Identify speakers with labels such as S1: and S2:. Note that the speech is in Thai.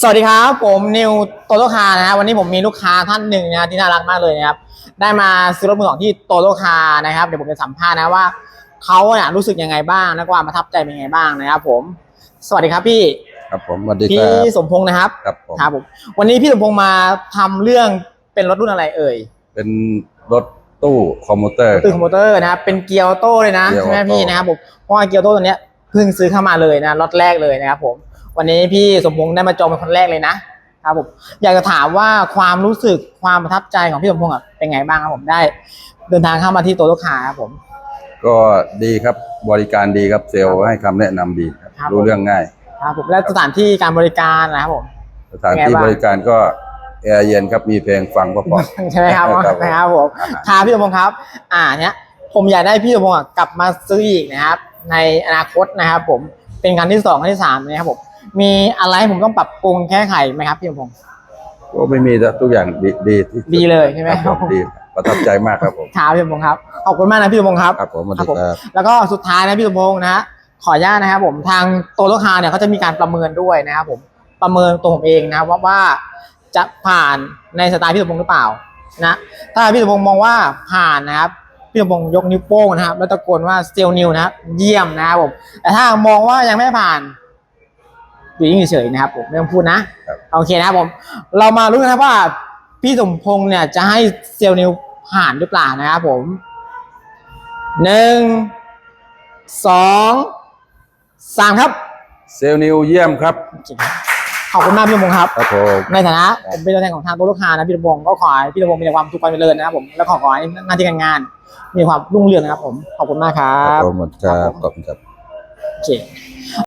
S1: สวัสดีครับผมนิวโตโตคาร์นะฮะวันนี้ผมมีลูกค้าท่านหนึ่งนะที่น่ารักมากเลยนะครับได้มาซื้อรถมือสองที่โตโตคาร์นะครับเดี๋ยวผมจะสัมภาษณ์นะว่าเขาเนี่ยรู้สึกยังไงบ้างและความประทับใจเป็นยังไงบ้างนะครับผม สวัสดีครับพี่
S2: ครับผมสวัสดีค
S1: พี่
S2: รับ
S1: สมพงษ์นะครับ
S2: ครับผม
S1: ครับผมวันนี้พี่สมพงษ์มาทำเรื่องเป็นรถรุ่นอะไรเอ่ย
S2: เป็นรถตู้คอมมูเตอร์
S1: ตึกมอเตอร์นะครับเป็นเกียร์ออโต้เลยนะ
S2: เกียร์
S1: ใช่ไหม
S2: ออโต้
S1: พี่นะครับผมเพราะว่าเกียร์ออโต้ตัวเนี้ยเพิ่งซื้อเข้ามาเลยนะรถแรกเลยนะครับผม วันนี้พี่สมพงษ์ได้มาจองเป็นคนแรกเลยนะครับผมอยากจะถามว่าความรู้สึกความประทับใจของพี่สมพงษ์อะเป็นไงบ้างครับผมได้ เดินทางเข้ามาที่โตโตคาร์ครับผม
S2: ก็ดีครับบริการดีครับเซลล์ให้คำแนะนำดีครับ
S1: ครับ
S2: รู้เรื่องง่าย
S1: ครับผมและสถานที่การบริการนะครับผม
S2: สถานที่
S1: เป็นไงบ้าง
S2: บริการก็แอร์เย็นครับมีเพลงฟังเพราะ
S1: ใช่ไหมครับ
S2: ครับผม
S1: นะครับผมครับพี่สมพงษ์ครับ อ่าเนี้ยผมอยากได้พี่สมพงษ์อะกลับมาซื้ออีกนะครับ ในอนาคตนะครับ ผมเป็นครั้งที่สองครั้งที่สามนะครับผม มีอะไรให้ผมต้องปรับปรุงแก้ไขไหมครับพี่สมพงษ์
S2: ๆก็ไม่มีทุกอย่างดีดีที่สุ
S1: ดีเลยใช่ไหม
S2: ครับผมดีประทับใจมากครับผม
S1: ครับพี่สมพงษ์ครับขอบคุณมากนะพี่สมพงษ์ครับ
S2: ครับผมสวัส
S1: ครั
S2: ดี
S1: บผม
S2: ครับ
S1: แล้วก็สุดท้ายนะพี่สมพงษ์นะฮะขออนุญาตนะครับผมทางโตโลคาเนี่ยเขาจะมีการประเมินด้วยนะครับผมประเมินตัวผมเองนะครับว่าว่าจะผ่านในสไตล์พี่สมพงษ์หรือเปล่านะถ้าพี่สมพงษ์มองว่าผ่านนะครับพี่สมพงษ์ยกนิ้วโป้งนะครับแล้วตะโกนว่าสเตลนิวนะครับเยี่ยมนะครับผมแต่ถ้ามองว่ายังไม่ผ่าน อยู่นิ่งเฉยๆนะครับผมไม่ต้องพูดนะครับโอเคนะครับผมเรามารู้นนะครับว่าพี่สมพงษ์เนี่ยจะให้เซลล์นิวผ่านหรือเปล่านะครับผมหนึ่งสองสามครับ
S2: เซลล์นิวเยี่ยมครับ
S1: ขอบคุณมากพี่สมพงษ์ครับ
S2: ครับผม
S1: ในฐานะผมเป็นตัวแทนของทางตัวลูกค้านะพี่สมพงษ์ก็ขอให้พี่สมพงษ์มีแต่ความสุขความเจริญนะครับผมแล้วขอขอให้หน้าที่การงาน มีความรุ่งเรืองนะครับผมขอบคุณมากครั
S2: ครับบผมครับขอบคุณครับ
S1: โอเค